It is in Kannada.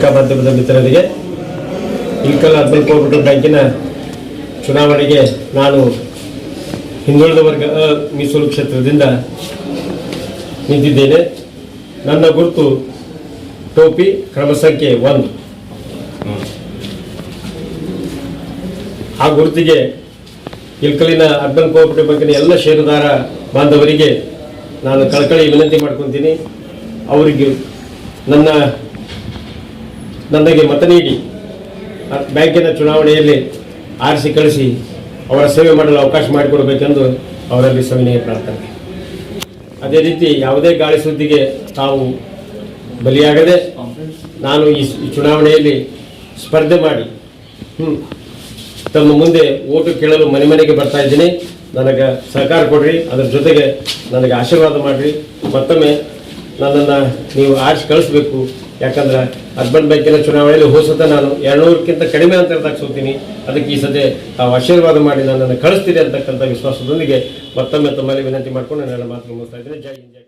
ಪತ್ರಿಕಾ ಮಾಧ್ಯಮದ ಮಿತ್ರರಿಗೆ ಇಲ್ಕಲ್ ಅರ್ಬನ್ ಕೋಆಪರೇಟಿವ್ ಬ್ಯಾಂಕಿನ ಚುನಾವಣೆಗೆ ನಾನು ಹಿಂದುಳಿದ ವರ್ಗ ಮೀಸಲು ಕ್ಷೇತ್ರದಿಂದ ನಿಂತಿದ್ದೇನೆ. ನನ್ನ ಗುರುತು ಟೋಪಿ ಕ್ರಮ ಸಂಖ್ಯೆ ಒಂದು. ಆ ಗುರುತಿಗೆ ಇಲ್ಕಲಿನ ಅರ್ಬನ್ ಕೋಆಪರೇಟಿವ್ ಬ್ಯಾಂಕಿನ ಎಲ್ಲ ಷೇರುದಾರ ಬಾಂಧವರಿಗೆ ನಾನು ಕಳಕಳಿ ವಿನಂತಿ ಮಾಡ್ಕೊತೀನಿ. ಅವರಿಗೆ ನನ್ನ ನನಗೆ ಮತ ನೀಡಿ ಬ್ಯಾಂಕಿನ ಚುನಾವಣೆಯಲ್ಲಿ ಆರಿಸಿ ಕಳಿಸಿ ಅವರ ಸೇವೆ ಮಾಡಲು ಅವಕಾಶ ಮಾಡಿಕೊಡಬೇಕೆಂದು ಅವರಲ್ಲಿ ಸವಿನಯ ಪ್ರಾರ್ಥನೆ. ಅದೇ ರೀತಿ ಯಾವುದೇ ಗಾಳಿ ಸುದ್ದಿಗೆ ತಾವು ಬಲಿಯಾಗದೆ ನಾನು ಈ ಚುನಾವಣೆಯಲ್ಲಿ ಸ್ಪರ್ಧೆ ಮಾಡಿ ತಮ್ಮ ಮುಂದೆ ಓಟು ಕೇಳಲು ಮನೆ ಮನೆಗೆ ಬರ್ತಾ ಇದ್ದೀನಿ. ನನಗೆ ಸಹಕಾರ ಕೊಡ್ರಿ, ಅದರ ಜೊತೆಗೆ ನನಗೆ ಆಶೀರ್ವಾದ ಮಾಡಿರಿ. ಮತ್ತೊಮ್ಮೆ ನನ್ನನ್ನು ನೀವು ಆರಿಸಿ ಕಳಿಸ್ಬೇಕು. ಯಾಕಂದ್ರೆ ಅರ್ಬನ್ ಬ್ಯಾಂಕಿನ ಚುನಾವಣೆಯಲ್ಲಿ ಹೋಸತ ನಾನು. ಎರಡುನೂರಕ್ಕಿಂತ ಕಡಿಮೆ ಅಂತರದಾಗ ಸೋತೀನಿ ಅದಕ್ಕೆ ಈ ಸದ್ಯ ತಾವು ಆಶೀರ್ವಾದ ಮಾಡಿ ನನ್ನನ್ನು ಕಳಿಸ್ತೀರಿ ಅಂತಕ್ಕಂಥ ವಿಶ್ವಾಸದೊಂದಿಗೆ ಮತ್ತೊಮ್ಮೆ ತಮ್ಮಲ್ಲಿ ವಿನಂತಿ ಮಾಡ್ಕೊಂಡು ನನ್ನ ಮಾತು ಮುಗಿಸ್ತಾ ಇದ್ದೀನಿ. ಜೈ ಹಿಂದ್, ಜೈ